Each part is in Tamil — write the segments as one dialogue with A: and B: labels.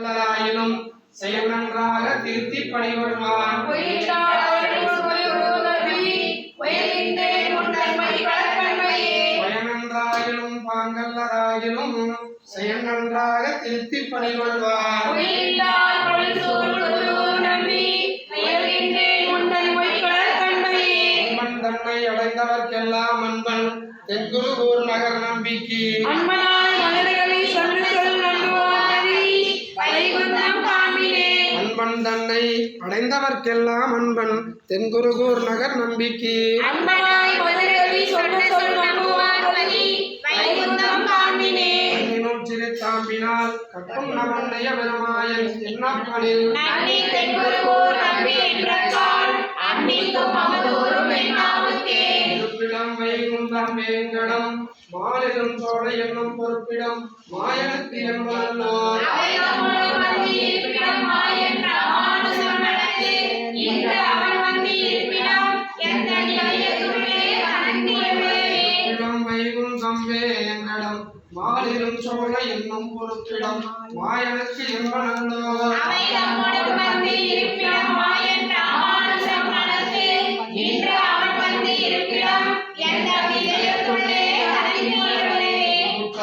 A: நல்லதாயினும் செயல்நன்றாக திருத்தி பணிகொள்வான் பயனன்றாயினும் பாங்கல்லராயினும் செயல் நன்றாக திருத்தி பணிகொள்வான் அன்பன் தன்னை அடைந்தவர்க்கெல்லாம் அன்பன். தென்குருகூர் நகர் நம்பிக்கை. அன்பன் தன்னை அடைந்தவர்க்கெல்லாம் அன்பன். தென்குருகூர் நகர் நம்பிக்கை. சிறுத்தாம்பினால் கட்டும் நவண்ணைய பெருமாயன் எண்ணப்பனில். இருப்பிடம் வைகுந்தம் வேங்கடம் மாலிடும் சோழ என்னும் பொறுப்பிடம் மாயனுக்கு என்பதல்லோர் சோழ என்னும் பொறுப்பிடம் மாயனுக்கு என்பதல்லோர்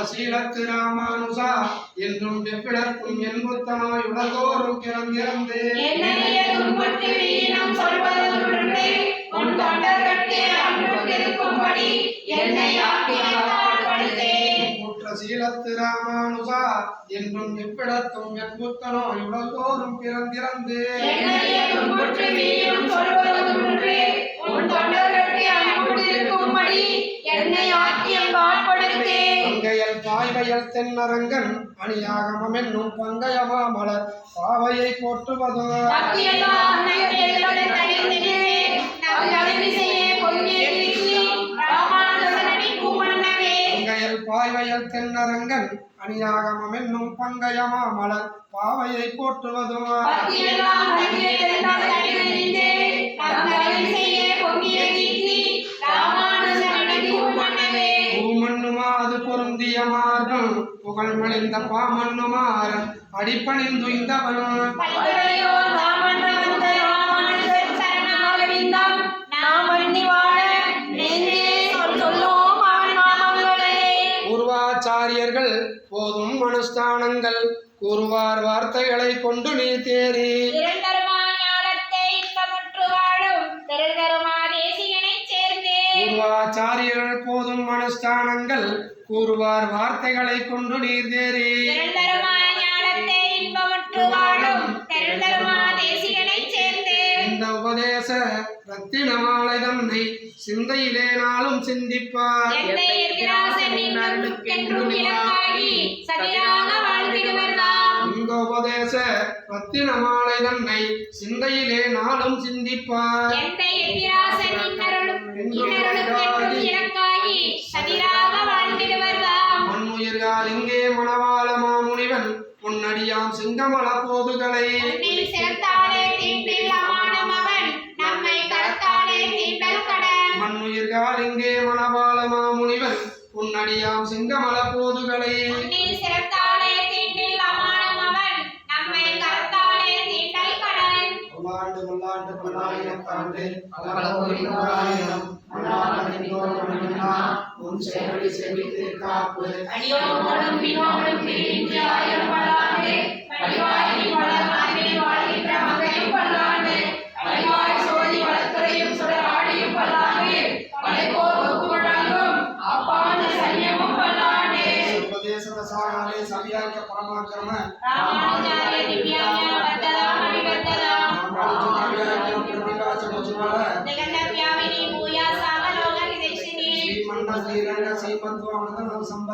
A: சீலத்து ராமானுசா என்றும் எவ்விடக்கும் என்புத்தனாய்
B: துன்புற்று வீணம் சொல்வதொன்றே உன் தொண்டர்கட்கே அன்புக்கிருக்கும்படி சொல்வதொன்றே உன் தொண்டர்கட்கே அன்புக்கிருக்கும்படி என்னை ஆக்கியப்படுத்தேன்
A: பங்கையல் பாய்வையல் தென்னரங்கன் அணியாகமம் என்னும் பங்கயமா மலர் பாவையை போற்றுவதோ. பாய்வையல் தென்னரங்கன் அணியாகமம் என்னும் பங்கயமா மலர் பாவையை போற்றுவதோ
B: பக்தியெல்லாம் அன்னையர்களோடு தனித்தினே நம் அருமிசையே பொன்னே திருச்சி ராமானுஜனடி பூமன்னவே
A: பூமண்ணுமா அது பொருந்திய மாறும் புகழ் மணிந்த பாமண்ணுமாறன்
B: ராமானுஜர் சரணாகவிந்தம் நாம் அண்ணி
A: போதும் அனுஷ்டானங்கள் கூறுவார் வார்த்தைகளை கொண்டு நீ தேறி. பூர்வாச்சாரியர்கள் போதும் அனுஷ்டானங்கள் கூறுவார் வார்த்தைகளை கொண்டு நீர் தேறி. உபதேச ரத்தினமாலை தன்னை சிந்தையிலே நாளும் சிந்திப்பார். இந்த உபதேச ரத்தினமாலை தன்னை சிந்தையிலே நாளும் சிந்திப்பார் மண்ணுயிர்கால் இங்கே மணவாள மாமுனிவன் பொன்னடியாம் சிங்கமல போதுகளை
B: சிறந்தாலே தீண்டில் நம்மை கரத்தாலே தீண்டல் கடன்
A: பல்லாண்டு பல்லாண்டு பல்லாயிரத்தாண்டு பல கோடி தோழமையினா உன் சேவடி செவித்து காப்பு.
B: அடியோடும் பின்னோடும் பிரிந்து ஆயிரம் பல்லாண்டு படிவாய்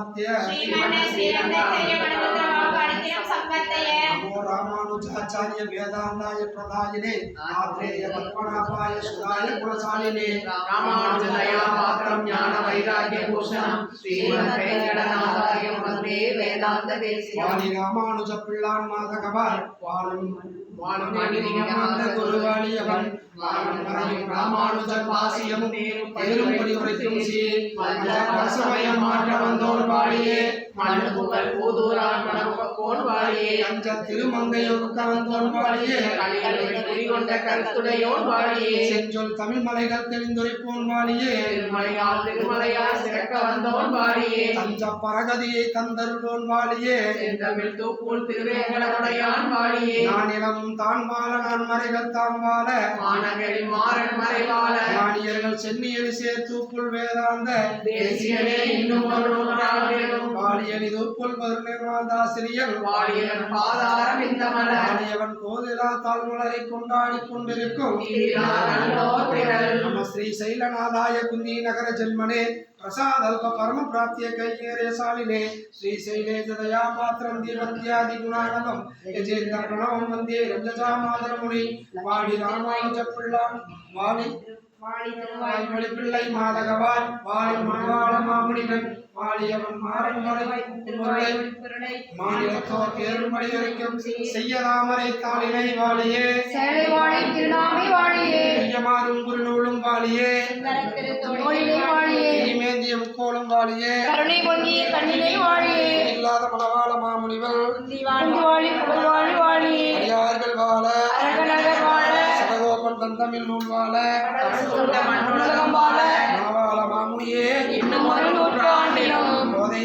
A: ಸಂಪತ್ತಯ
B: ಶ್ರೀಮನ್ನೇ ಶ್ರೀರಂದೇ ತೆಗೆಯಬಡುವಂತ ವಾಗ್ವಾಡಿಕೆಯಂ ಸಂಪತ್ತಯ
A: ನಮೋ ರಾಮಾನುಜಾಚಾರ್ಯ ವೇದಾಂತಾಯ ಪ್ರದಾಯಿನೇ ಆತ್ರೇಯ ಪದ್ಮನಾಭಾಯ ಸುಧಾಯ ಕುಲಚಾಲಿನೇ
C: ರಾಮಾನುಜದಯ ಮಾತ್ರಂ ಜ್ಞಾನ ವೈರಾಗ್ಯ ಭೂಷಣಂ ಶ್ರೀಮದ್ ವೆಂಕಟನಾಥಾಯ வந்தே வேதாந்த தேசியம்
A: வாணி ராமானுஜ பிள்ளான் மாதகவார் வாழும்
C: வாழும்
A: குருவாளியவன் வாழும் மறையும் ராமானுஜர் பாசியமும் பெரும்படி உரைக்கும் சீர் பரசமயம் மாற்ற வந்தோர்
C: பூதூரான் வாழியே
A: வாழியே
C: கருத்துடையோன் வாழியே
A: செஞ்சொல் தமிழ் மலைகள் தெளிந்துரைப்போன் வாழியே
C: திருமலையால் திருமலையால் சிறக்க வந்தோன் வாழியே
A: தஞ்ச பரகதியை தந்தற்போன் வாழியே.
C: தமிழ் தூக்குள் திருவேங்கடனுடையான் வாழியே
A: நான் இளமும் தான் வாழ நான் மறைகள் தாம் வாழ
C: மாநகரில் மாறன் மறைவாழ
A: மானியர்கள் சென்னியல் சேர்த்தூப்புள் வேதாந்த
C: தேசியனே இன்னும்
A: வாழியனி தூப்புள் வருணமாதாசிரியர்
C: வாழியன் பாதாரம் இந்த மலர்
A: கோதிலா தாழ்மலரை கொண்டாடி கொண்டிருக்கும். நம்ம ஸ்ரீ சைலநாதாய குந்தி நகர ஜென்மனே ప్రసాదల్ప పరమ ప్రాప్త్యకైరేశాలినే శ్రీశైలే దయా పాత్రం దీపత్యాది గుణానవం యజేంద్ర ప్రణవం వందే రజజామాధరముని వాడి రామానుజ పిళ్ళ వాణి வாய்மொழி பிள்ளை மாதகவான் வாழி மணவாள மாமுனிவன் வாழியவன் மாறன் மறை முருளை மாநிலத்தோர் தேர்மடி வரைக்கும் செய்யதாமரை தாளினை வாழியே
B: சேலை வாழி திருநாமை வாழியே.
A: செய்யமாறும் குருநூலும் வாழியே
B: வாழியே
A: இனிமேந்திய முக்கோளும் வாழியே
B: கருணை பொங்கிய கண்ணிலே வாழியே
A: இல்லாத மணவாள மாமுனிவர்
B: குந்து வாழி புகழ் வாழி வாழியே
A: அடியார்கள் வாழ. சடகோபன் தந்தமிழ் நூல் வாழ. மணவாள மாமுனியே
B: இன்னும் ஒரு நூற்றாண்டிலும்.
A: போதை